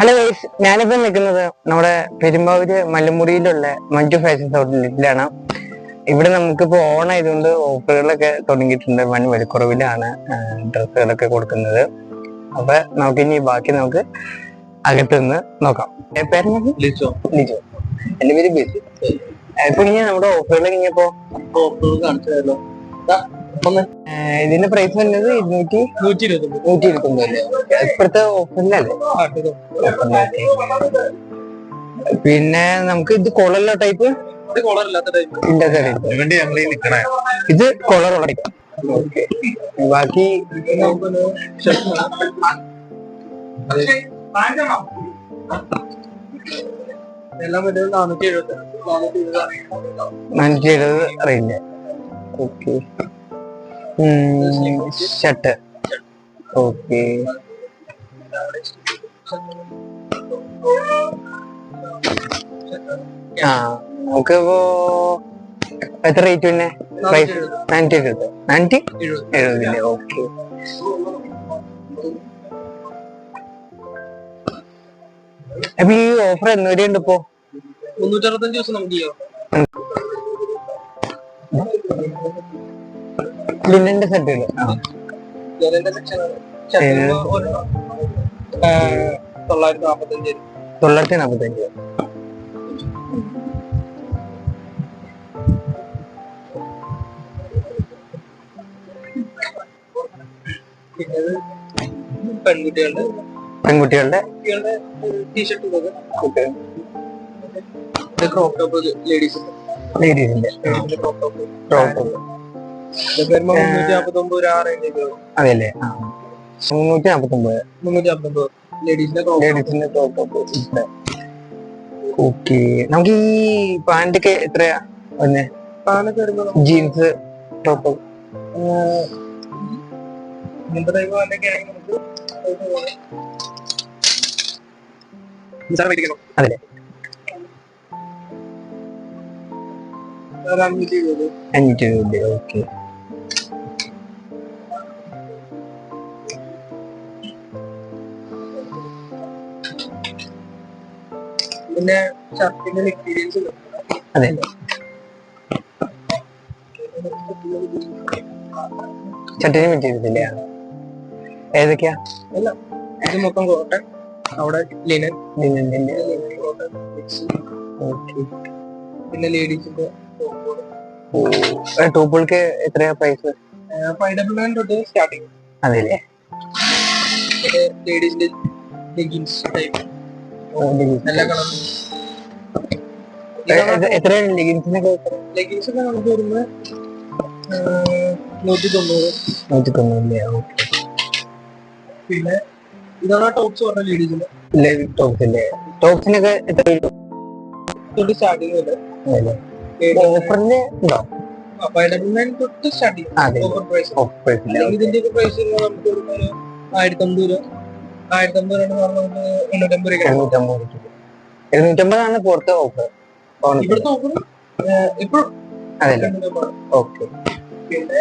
Hello guys ഞാനിപ്പോ നിൽക്കുന്നത് നമ്മുടെ പെരുമ്പാവൂര് മല്ലമുറിയിലുള്ള മഞ്ജു ഫാഷൻ ഔട്ട്ലെറ്റിലാണ് ഇവിടെ നമുക്കിപ്പോ ഓൺ ആയതുകൊണ്ട് ഓഫറുകളൊക്കെ തുടങ്ങിയിട്ടുണ്ട്. വൻ വിലക്കുറവിലാണ് ഡ്രസ്സുകളൊക്കെ കൊടുക്കുന്നത്. അപ്പൊ നമുക്കിനി ബാക്കി നമുക്ക് അകത്ത് നിന്ന് നോക്കാം? ലിച്ചോ ലിജോ. എന്റെ പേര് ബിജു. ഇപ്പൊ ഇനി നമ്മുടെ ഓഫറുകൾ ഇനിയിപ്പോ ഓഫറുകൾ കാണിച്ചതല്ലോ ദാ, ഒന്ന് ഇതിന്റെ പ്രൈസ് വരുന്നത് ഇരുന്നൂറ്റി നൂറ്റി ഇരുപത്തി നൂറ്റി ഇരുപത്തൊമ്പത് അല്ലേ? ഇപ്പോഴത്തെ ഓഫറിലല്ലേ പിന്നെ നമുക്ക് ഇത് കൊളല്ലോ ടൈപ്പ് ഇത് കോളറില്ലാത്ത ടൈപ്പ് ഇല്ലാത്ത ടൈപ്പ് വേണ്ടി ഞങ്ങൾ ഈ നിക്കണേ. ഇത് കൊളറുള്ള ടൈപ്പ് ഓക്കെ ബാക്കി നാനൂറ്റി എഴുപത് റേഞ്ച് ഓക്കെ ഷർട്ട് ഓക്കെ. ആ നമുക്കിപ്പോ എത്ര റേറ്റ് പിന്നെ പ്രൈസ് നയന്റി എഴുപത് നയന്റി എഴുപത് എഴുപതില്ലേ ഓക്കെ. അപ്പൊ ഈ ഓഫർ എന്നുവരെയുണ്ട് ഇപ്പോ മുന്നൂറ്റി അറുപത്തഞ്ച് ദിവസം നമുക്ക് ചെയ്യാം. ലിനന്റെ സെറ്റുകൾ തൊള്ളായിരത്തി നാപ്പത്തഞ്ച് തൊള്ളായിരത്തി നാപ്പത്തഞ്ച് പെൺകുട്ടികളുടെ പെൺകുട്ടികളുടെ കുട്ടികളുടെ ടീഷർട്ട് ഇതൊക്കെ ഇത് ക്രോപ്പ് ടോപ്പ് ലേഡീസിന്റെ ലേഡീസിന്റെ ക്രോപ്പ് ടോപ്പ് ടോപ്പ് അതെല്ലേ. മുന്നൂറ്റി നാപ്പത്തൊമ്പത് മുന്നൂറ്റി ലേഡീസിന്റെ ടോപ്പ് ടോപ്പ് ഓക്കെ നമുക്ക് ഈ പാന്റ് ഒക്കെ എത്രയാ വന്നെ ജീൻസ് ടോപ്പ് അതെ. അഞ്ഞൂറ്റി രൂപ ഓക്കെ പിന്നെ ഷർട്ടിന്റെ മെറ്റീരിയൽസ് അതെ. ചട്ടിനി മെറ്റീരിയൽസില്ലേ ഏതൊക്കെയാ? ഇത് മൊത്തം കോട്ടൺ അവിടെ ലിനൻ ലിനന്റെ കോട്ടൺ പിന്നെ ലേഡീസിന്റെ ടോപ്പുകൾക്ക് എത്രയാ പ്രൈസ് ഫൈവ് ഡബിൾ നയൻ തൊട്ട് സ്റ്റാർട്ടിങ് അതെല്ലേ ലേഡീസിന്റെ ലെഗിൻസ് ടൈപ്പ് എല്ലാ കളറും എത്രയാണ് ലെഗിൻസിനൊക്കെ? ലെഗിൻസ് ഒക്കെ നമുക്ക് വരുന്നത് നൂറ്റി തൊണ്ണൂറ് നൂറ്റി തൊണ്ണൂറില്ലേ പിന്നെ ഇതാണ് ടോപ്സ് പറഞ്ഞ ലേഡീസിന്റെ. ടോപ്സ് അല്ലേ? ടോപ്സിനൊക്കെ എത്ര വരും? തൊട്ട് സ്റ്റാർട്ടിങ് ഉണ്ട്? ഓഫറിന്റെ ഉണ്ടോ തൊട്ട് സ്റ്റാർട്ടിങ്. Offer price. ഇതിന്റെ പ്രൈസ് നമുക്ക് ആയിരത്തി അമ്പത് രൂപ. എണ്ണൂറ്റമ്പത് എഴുന്നൂറ്റമ്പതാണ് പുറത്തെ ഓഫർ. ഇവിടുത്തെ ഓഫർ? ഇപ്പോഴും? അതല്ലേ. ഓക്കെ. പിന്നെ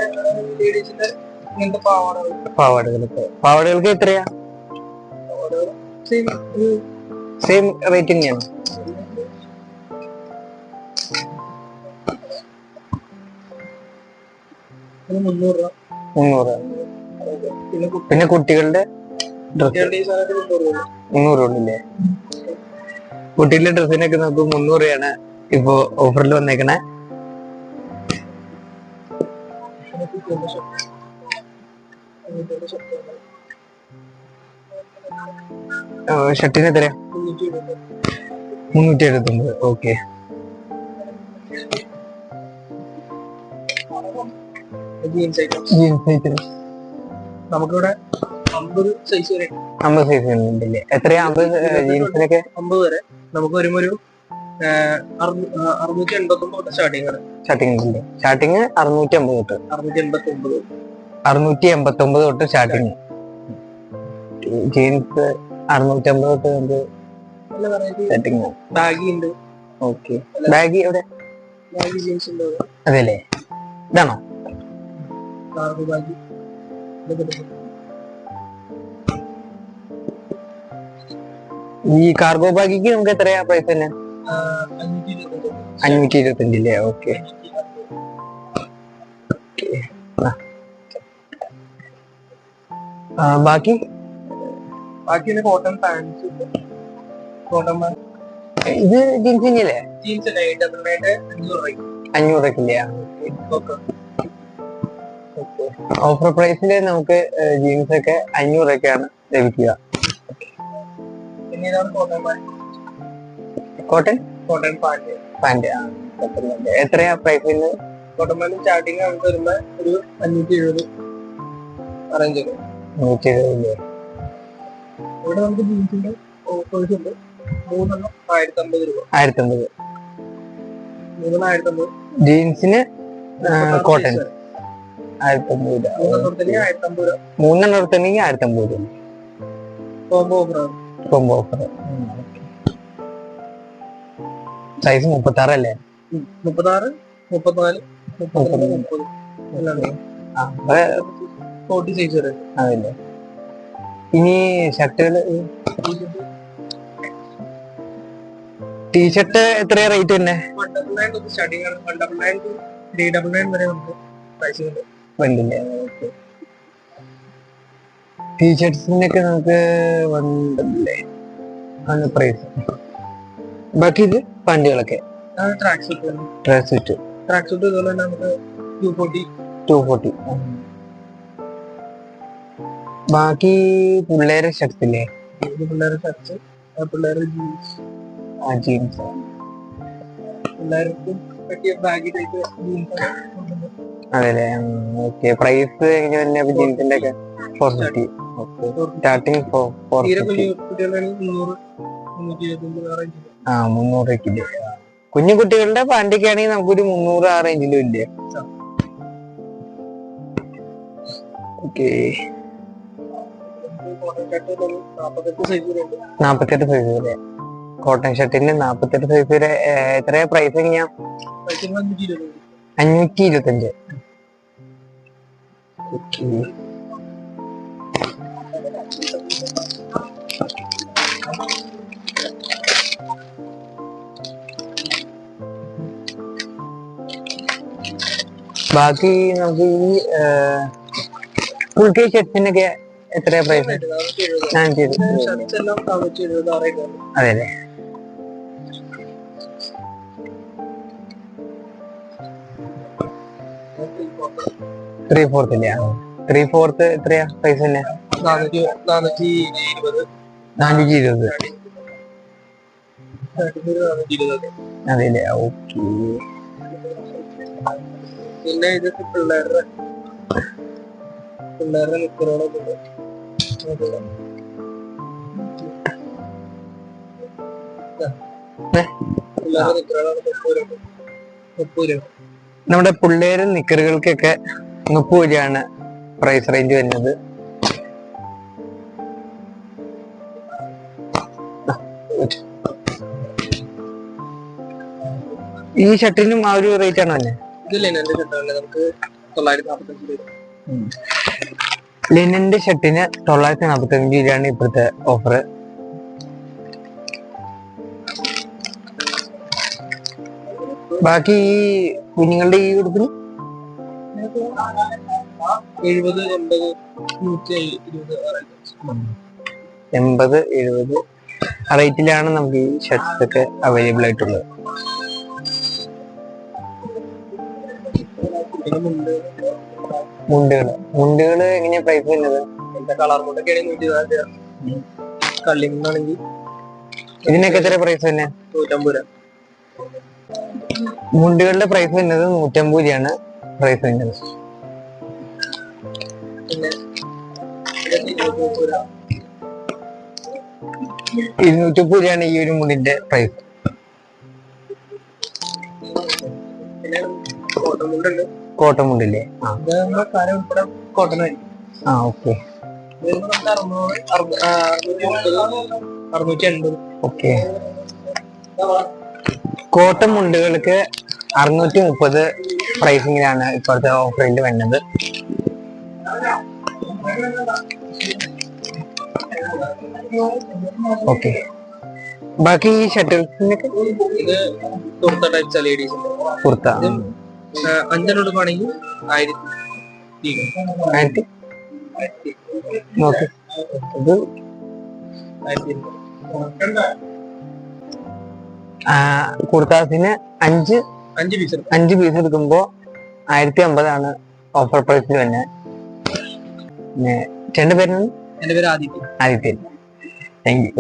ലേഡീസിന്റെ ഇങ്ങനത്തെ പാവാടകൾ. പാവാടകൾക്ക് പാവാടകൾക്ക് എത്രയാ? സെയിം റേറ്റ് തന്നെയാണ്. ഒരു മുന്നൂറ് രൂപ. മുന്നൂറ് പിന്നെ പിന്നെ കുട്ടികളുടെ മുന്നൂറ് കുട്ടികളുടെ ഡ്രസ്സിനൊക്കെ നമുക്ക് മുന്നൂറ് രൂപയാണ് ഇപ്പൊ ഓഫറിൽ വന്നേക്കണേ. ഷർട്ടിന് എത്രയാ? മുന്നൂറ്റി എഴുപത്തൊമ്പത് ഓക്കെ. ജീൻസ് ഐറ്റം നമുക്കിവിടെ അമ്പത് സൈസ് വരെ. അമ്പത് സൈസ് ഉണ്ടല്ലേ? എത്രയാ? അമ്പത് ജീൻസിനൊക്കെ? അമ്പത് വരെ. നമുക്ക് വരുമ്പോ അറുന്നൂറ്റി എൺപത്തി ഒമ്പത് ഉണ്ടല്ലേ സ്റ്റാർട്ടിങ് അറുന്നൂറ്റി അമ്പത് തൊട്ട് അറുന്നൂറ്റി എൺപത്തി ഒമ്പത് അറുന്നൂറ്റി എൺപത്തി ഒമ്പത് തൊട്ട്. സ്റ്റാർട്ടിങ് ജീൻസ് അറുന്നൂറ്റി അമ്പത് തൊട്ട് നമുക്ക് സ്റ്റാർട്ടിങ് ബാഗി ഉണ്ട്. ഓക്കെ ബാഗ് എവിടെ? ബാഗി ജീൻസ് ഉണ്ട് അതെല്ലേ ഇതാണോ? ബാഗി ഈ കാർഗോ ബാഗിക്ക് നമുക്ക് എത്രയാ പ്രൈസ് തന്നെ? അഞ്ഞൂറ്റി ഇരുപത്തഞ്ച് അല്ലേ ഓക്കെ ബാക്കി? ബാക്കി കോട്ടൺ പാൻസ് കോട്ടൺ പാൻസ് ഇത് ജീൻസ് തന്നെയല്ലേ? ജീൻസ് അഞ്ഞൂറ് രൂപ അഞ്ഞൂറൊക്കെ ഓക്കെ ഓഫർ പ്രൈസിൽ നമുക്ക് ജീൻസ് ഒക്കെ അഞ്ഞൂറൊക്കെയാണ് ലഭിക്കുക. പിന്നെ ഇതാണ് cotton pant cotton cotton pant എത്രയാ പ്രൈസ് കോട്ടൺ പാന്റ് സ്റ്റാർട്ടിങ് നമുക്ക് വരുമ്പോ ഒരു അഞ്ഞൂറ്റി എഴുപത് അറേഞ്ച് നൂറ്റി എഴുപത് ഇവിടെ നമുക്ക് ജീൻസിന്റെ ഓഫേഴ്സ് ഉണ്ട്. മൂന്നെണ്ണം ആയിരത്തി അമ്പത് രൂപ. ആയിരത്തി അമ്പത് മൂന്നെണ്ണം ആയിരത്തി അമ്പത് ജീൻസിന് കോട്ടൺ ആയിരത്തി അമ്പത് രൂപ. മൂന്നെണ്ണത്തിന് ആയിരത്തി അമ്പത് രൂപ. മൂന്നെണ്ണം ആയിരത്തി അമ്പത് രൂപ. കോംബോ ഓഫറാണ് കോംബോ ഓഫർ സൈസ് മുപ്പത്തി ആറല്ലേ മുപ്പത്താറ് മുപ്പത്തിനാല് മുപ്പത്തൊന്ന് മുപ്പത്. എല്ലാം ആ അപ്പൊ ഫോർട്ടി സൈസ് വരെ. അതല്ലേ ഇനി ഷർട്ടുകൾ ടീഷർട്ട് എത്രയാ റേറ്റ് തന്നെ? സ്റ്റാർട്ടിംഗ് ആണ്. One double nine two three double nine വരെ നമുക്ക് പ്രൈസ് ഉണ്ട്. വണ്ടില്ലേ ടീഷർട്സിനൊക്കെ നമുക്ക് വണ്ടല്ലേ ആണ് പ്രൈസ് ബാക്കി ഇത് പാന്റുകളൊക്കെ അതാണ് track suit dress with track suit ഇതുപോലെ തന്നെ നമുക്ക് ടു ഫോർട്ടി ടു ഫോർട്ടി ബാക്കി പിള്ളേരെ ഷർട്സ് ഇല്ലേ? പിള്ളേരുടെ ഷർട്ട്സ് പിള്ളേരുടെ ജീൻസ് ആ ജീൻസ് പിള്ളേർക്ക് പറ്റിയ ബാഗി ടൈപ്പ് ജീൻസ് അതെല്ലേ? ഓക്കെ പ്രൈസ് എങ്ങനെയാ ജീൻസിന്റെ ഒക്കെ ഫോർ ഫിഫ്റ്റി സ്റ്റാർട്ടിങ് ആ മുന്നൂറ് കുഞ്ഞു കുട്ടികളുടെ പാന്റൊക്കെ ആണെങ്കിൽ നമുക്കൊരു മുന്നൂറ് ആ റേഞ്ചിലും ഇല്ലേ? ഓക്കെ. നാപ്പത്തെട്ട് സൈസ് വരെ കോട്ടൺ ഷർട്ടിന് നാപ്പത്തെട്ട് സൈസ് വരെ എത്രയാ പ്രൈസ് എങ്ങനെയാ? അഞ്ഞൂറ്റി ഇരുപത്തഞ്ച്. ഓക്കെ. ബാക്കി നമുക്ക് ഈ ഫുൾ കേ ഷർട്ടിനൊക്കെ എത്രയാ പ്രൈസ് നാനൂറ്റി എഴുപത് അതെ. അല്ലേ ത്രീ ഫോർത്ത് അല്ലേ ത്രീ ഫോർത്ത് എത്രയാ പ്രൈസ് തന്നെ? നാനൂറ്റി ഇരുപത്. അതെ അല്ലേ ഓക്കെ പിന്നെ ഇത് പിള്ളേരുടെ പിള്ളേരുടെ നിക്കറുകളൊക്കെ നമ്മുടെ പിള്ളേര് നിക്കറുകൾക്കൊക്കെ മുപ്പത് രൂപയാണ് പ്രൈസ് റേഞ്ച് വരുന്നത്. ഈ ഷർട്ടിനും ആ ഒരു റേറ്റ് ആണോ തന്നെ ഷർട്ടാണ് നമുക്ക് തൊള്ളായിരത്തി നാൽപ്പത്തഞ്ച് രൂപ ലിനന്റെ ഷർട്ടിന് തൊള്ളായിരത്തി നാൽപ്പത്തി അഞ്ച് രൂപയാണ് ഇപ്പോഴത്തെ ഓഫർ ബാക്കി ഈ കുഞ്ഞുങ്ങളുടെ ഈ ഉടുപ്പിന് എഴുപത് എൺപത് നൂറ്റി ഇരുപത് ആ range. എൺപത് എഴുപത് റേറ്റിലാണ് നമുക്ക് ഈ ഷർട്ട്സ് ഒക്കെ അവൈലബിൾ ആയിട്ടുള്ളത്. പിന്നെ മുണ്ട്. മുണ്ടുകൾ മുണ്ടുകൾ എങ്ങനെയാ പ്രൈസ് വരുന്നത്? കളർ മുണ്ടൊക്കെ ആണെങ്കിൽ നൂറ്റി നാല് രൂപ കള്ളിമുണ്ടാണെങ്കിൽ ഇതിനൊക്കെ എത്ര പ്രൈസ് തന്നെ നൂറ്റമ്പത് രൂപ. മുണ്ടുകളുടെ പ്രൈസ് വരുന്നത് നൂറ്റമ്പത് രൂപയാണ് പ്രൈസ് വരുന്നത്. ഇരുപത് ഇരുന്നൂറ്റി മുപ്പത് രൂപയാണ് ഈ ഒരു മുണ്ടിന്റെ പ്രൈസ് കോട്ടൺ മുണ്ടുണ്ട് കോട്ടൺ മുണ്ടില്ലേ ആ കോട്ടൺ ഓക്കെ ഓക്കെ കോട്ടൺ മുണ്ടുകൾക്ക് അറുന്നൂറ്റി മുപ്പത് പ്രൈസിങ്ങിലാണ് ഇപ്പോഴത്തെ ഓഫറിൽ വരുന്നത്. ഓക്കെ. ബാക്കി ഈ ഷട്ടിൽസിനൊക്കെ? കുർത്ത അഞ്ചെണ്ണം എടുക്കുകയാണെങ്കിൽ ആയിരത്തി ആയിരത്തി ആയിരത്തി ഓക്കെ. ഇത് ആയിരത്തി ആ, കുർത്താസിന് അഞ്ച് അഞ്ച് പീസ് അഞ്ച് പീസ് എടുക്കുമ്പോ ആയിരത്തി അമ്പതാണ് ഓഫർ പ്രൈസ് തന്നെ ചേട്ടന്റെ പേരാണ് എന്റെ പേര് ആദിത്യ. Adithyan thank you